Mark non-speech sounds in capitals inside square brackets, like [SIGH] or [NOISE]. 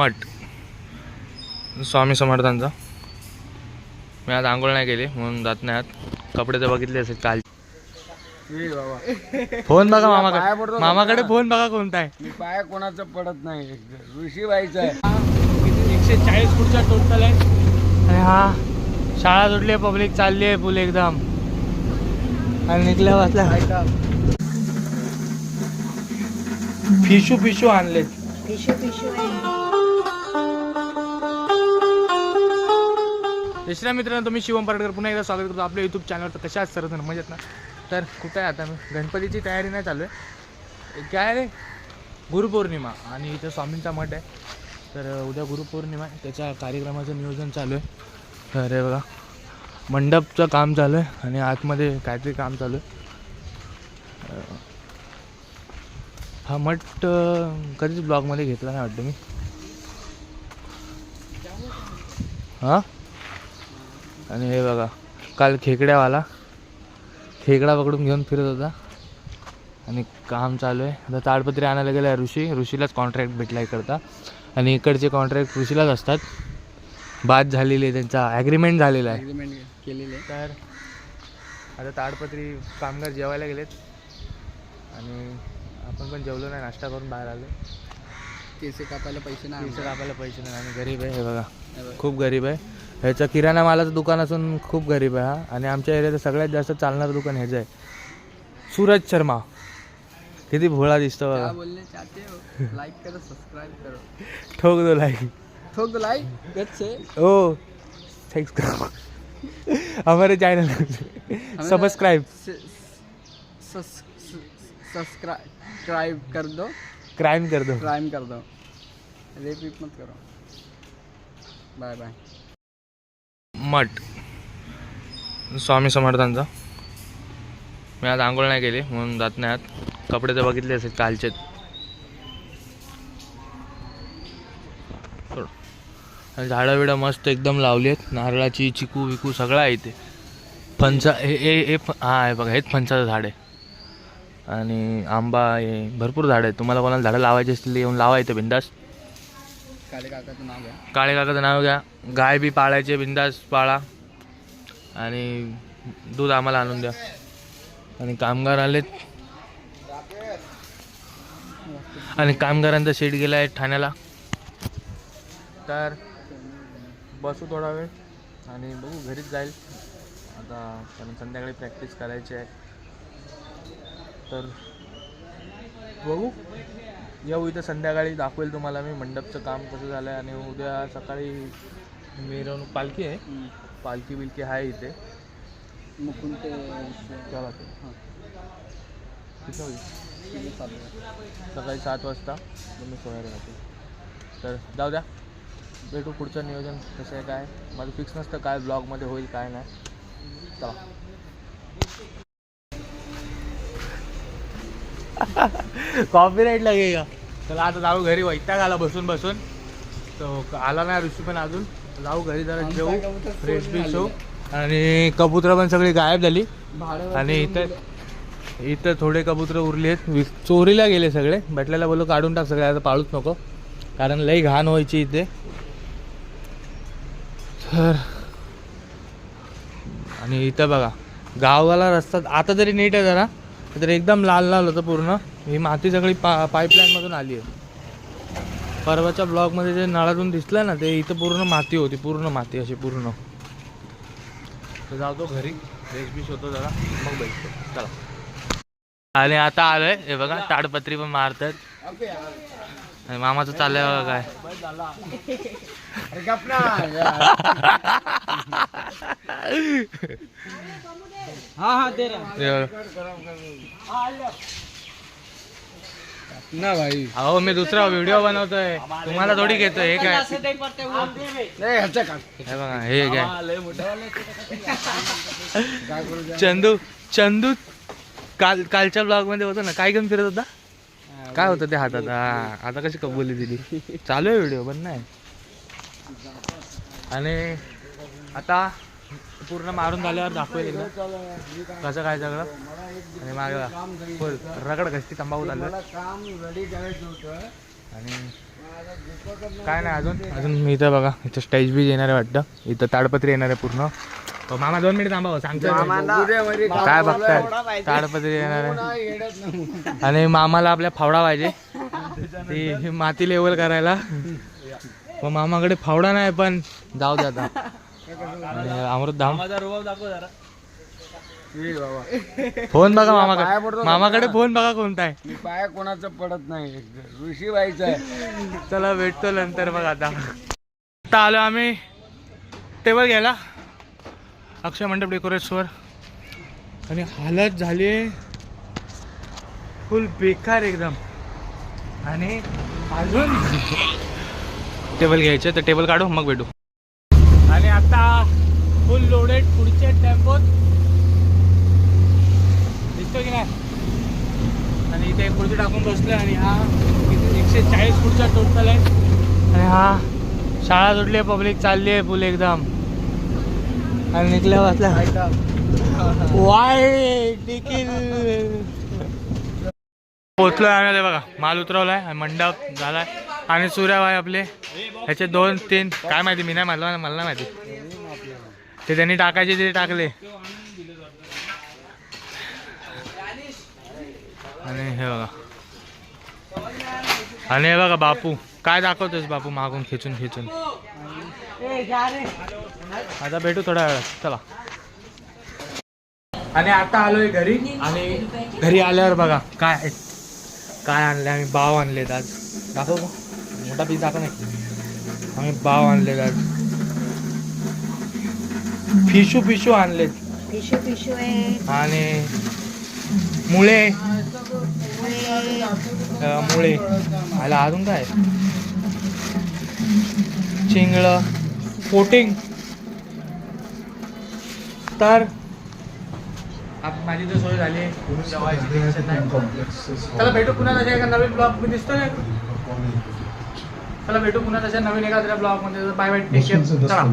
मठ. स्वामी समर्थांचा. मी आज आंघोळ नाही केली म्हणून जात नाही आत कपडे तर बघितले असेल काल. फोन बघा मामाकडे. मामाकडे? फोन बघा कोणता आहे. मी पाया कोणाचं पडत नाही. ऋषीबाईचा आहे. एकशे चाळीस फूटचा टोटल आहे. आणि हा. शाळा सुटली आहे पब्लिक चालली आहे फुल एकदम. आणि निघल्या वाचल्या फिशू फिशू आणलेत. पिशू पिशू आहे दुसऱ्या मित्रांनो तुम्ही शिवम पारडकर पुन्हा एकदा स्वागत करतो आपल्या यूट्यूब चॅनलवर तर कशा असतात जण मजेत ना? तर कुठं आहे आता? मी गणपतीची तयारी नाही चालू आहे. काय रे? गुरुपौर्णिमा आणि इथं स्वामींचा मठ आहे. तर उद्या गुरुपौर्णिमा आहे. त्याच्या कार्यक्रमाचं नियोजन चालू आहे. तर हे बघा मंडपचं काम चालू आहे आणि आतमध्ये काहीतरी काम चालू आहे. हा मठ कधीच ब्लॉगमध्ये घेतला नाही वाटतं मी. हां? आणि हे बघा काल खेकड्यावाला खेकडा पकडून घेऊन फिरत होता. आणि काम चालू आहे. आता ताडपत्री आणायला गेला ऋषी. ऋषीलाच कॉन्ट्रॅक्ट भेटला इकडचा. आणि इकडचे कॉन्ट्रॅक्ट ऋषीलाच असतात. बाद झालेली आहे त्यांचा ॲग्रीमेंट झालेला आहे. अग्रीमेंट केलेले तर आता ताडपत्री कामगार जेवायला गेलेत. आणि आपण पण जेवलो नाही नाश्ता करून बाहेर आलो. केस कापायला पैसे नाही तिचं कापायला पैसे नाही. आणि गरीब आहे हे बघ. खूप गरीब आहे. ह्याचं किराणा मालाचं दुकान असून खूप गरीब आहे हा. आणि आमच्या एरियात सगळ्यात जास्त चालणारं दुकान ह्याचं आहे. सूरज शर्मा. किती भोळा दिसतो क्या बघा बोलने चाहते हो. लाइक करो सब्सक्राइब करो. ठोक दो लाईक ठोक दो लाइक गच से. ओ थैंक्स करो. हमारे चैनल सब्सक्राइब सब्सक्राइब कर दो. क्राइम कर दो. क्राइम कर दो. रेप वेप मत करो. बाय बाय मठ. स्वामी समर्थांचा. मी आज आंघोळ नाही केली म्हणून जात नाही आत कपडे तर बघितले असेल कालचे. झाडं बिडं मस्त एकदम लावली आहेत. नारळाची चिकू विकू सगळं आहे इथे. फणसा हे हे ए फ- हा आहे बघा हेच फणसाचं झाड आहे. आणि आंबा हे भरपूर झाडं आहेत. तुम्हाला कोणाला झाडं लावायची असतील येऊन लावा इथे बिंदास. काले काकाचं नाव घ्या. काळे काकाचं नाव घ्या. गाय बी पाळायचे बिंदास पाळा. आणि दूध आम्हाला आणून द्या. आणि कामगार आलेत. आणि कामगारांचा सीट गेला आहे ठाण्याला. तर बसू थोडा वेळ. आणि बघू घरीच जाईल. आता कारण संध्याकाळी प्रॅक्टिस करायची आहे. तर बघू. येऊ इथं संध्याकाळी दाखवेल तुम्हाला मी मंडपचं काम कसं झालं आहे आणि उद्या सकाळी मिरवणूक पालखी आहे. पालखी बिलकी आहे इथे. मुकुंद ते चला ते. हां. किती होईल. किती चालू आहे? सकाळी सात वाजता. तुम्ही सोयाला राहते तर जाऊ द्या. भेटू पुढचं नियोजन कसं आहे काय माझं फिक्स नसतं काय ब्लॉगमध्ये होईल काय नाही. चला. कॉपीराईट लागेल चला आता जाऊ घरी. वैताग आला बसून बसून. तो आला नाही ऋषी पण अजून. जाऊ घरी जरा जेऊ फ्रेश बिश होऊ. आणि कबुतरं पण सगळी गायब झाली. आणि इथं इथं थोडे कबूतर उरले आहेत. चोरीला गेले सगळे. भेटल्याला बोललो काढून टाक सगळे आता पाळूच नको. कारण लई घाण व्हायची इथे. तर आणि इथं बघा गावाला रस्ता आता तरी नीट आहे जरा. तर एकदम लाल लाल होतं पूर्ण. ही माती सगळी पा पाईपलाईनमधून आली आहे. परवाच्या ब्लॉगमध्ये जे नळातून दिसलं ना ते इथं पूर्ण माती होती पूर्ण माती अशी पूर्ण. तर जातो घरी. फ्रेश बिश होतो जरा. मग भेटतो. चला. आणि आता आलोय. हे बघा ताडपत्री पण मारतात. मामाचं चाललंय बघा काय. [LAUGHS] ना हा हा। दे रहा हे। बघा. ना भाई। अहो मी दुसरा व्हिडिओ बनवतोय. तुम्हाला थोडी घेतोय हे काय? हे बघा हे काय? चंदू चंदू काल कालच्या ब्लॉगमध्ये होतो ना काय घेऊन फिरत होता? काय होतं ते हातात? हा आता कशी कबुली दिली? चालू आहे व्हिडिओ पण नाही. आणि आता पूर्ण मारून झाल्यावर दाखवेल एकदा. कसं काय सगळं? आणि मागे. फुल. रगड घसती तंबाखू चालू मला काम रेडी करायचं होतं आणि काय नाही अजून? अजून मी इथं बघा इथं स्टेज बीज येणार आहे वाटतं. इथं ताडपत्री येणार आहे पूर्ण. मामा दोन मिनिट थांबा हो, सांगतोय काय बघताय? ताडपत्री येणार आहे. आणि मामाला आपल्या फावडा पाहिजे. ती माती लेवल करायला. [LAUGHS] मग मामाकडे फावडा नाही पण जाऊ दे आता. आणि अमृत धाम. फोन बघा मामाकडे. मामाकडे फोन बघा कोणता आहे. मी पाया कोणाचं पडत नाही. ऋषी व्हायचं आहे. चला भेटतो नंतर बघ आता. आता आलो आम्ही टेबल घ्यायला. अक्षय मंडप डेकोरेट्सवर आणि हालत झाली. फुल बेकार एकदम. आणि अजून टेबल घ्यायचे तर टेबल काढू मग भेटू. आता फुल लोडेड पुढच्या टेम्पोत दिसतो की नाही? आणि इथे एक खुर्ची टाकून बसलोय आणि हा एकशे चाळीस खुर्च्या टोटल आहे. आणि हा शाळा सुटली आहे पब्लिक चालली आहे फुल एकदम. आणि निघल्या वाचल्या वाय देखील पोचलोय आम्ही बघा माल उतरवलाय मंडप झालाय. आणि सूर्याबाई आपले. ह्याचे दोन तीन. काय माहिती मी नाही मला मला नाही माहिती. ते त्यांनी टाकायचे ते टाकले. आणि हे बघा. आणि हे बघा बापू. काय दाखवतोस बापू मागून खेचून खेचून? आता भेटू थोड्या वेळात. चला. आणि आता आलोय घरी. आणि घरी आल्यावर बघा काय काय आणले आम्ही बाव आणलेत आज. दाखव का? मोठा पीस दाखव नाही आम्ही बाव आणलेत आज फिशू फिशू आणलेत. पिशू पिशू आहे. आणि मुळे. मुळे. आला अजून काय? चिंगळ. पोटिंग तर आप- माझी तर सोय झाली. जेवायची चला भेटू पुन्हा नवीन ब्लॉग मी दिसतोय. चला भेटू पुन्हा तशा नवीन एखाद्या ब्लॉगमध्ये. बाय बाय टेक केअर चला.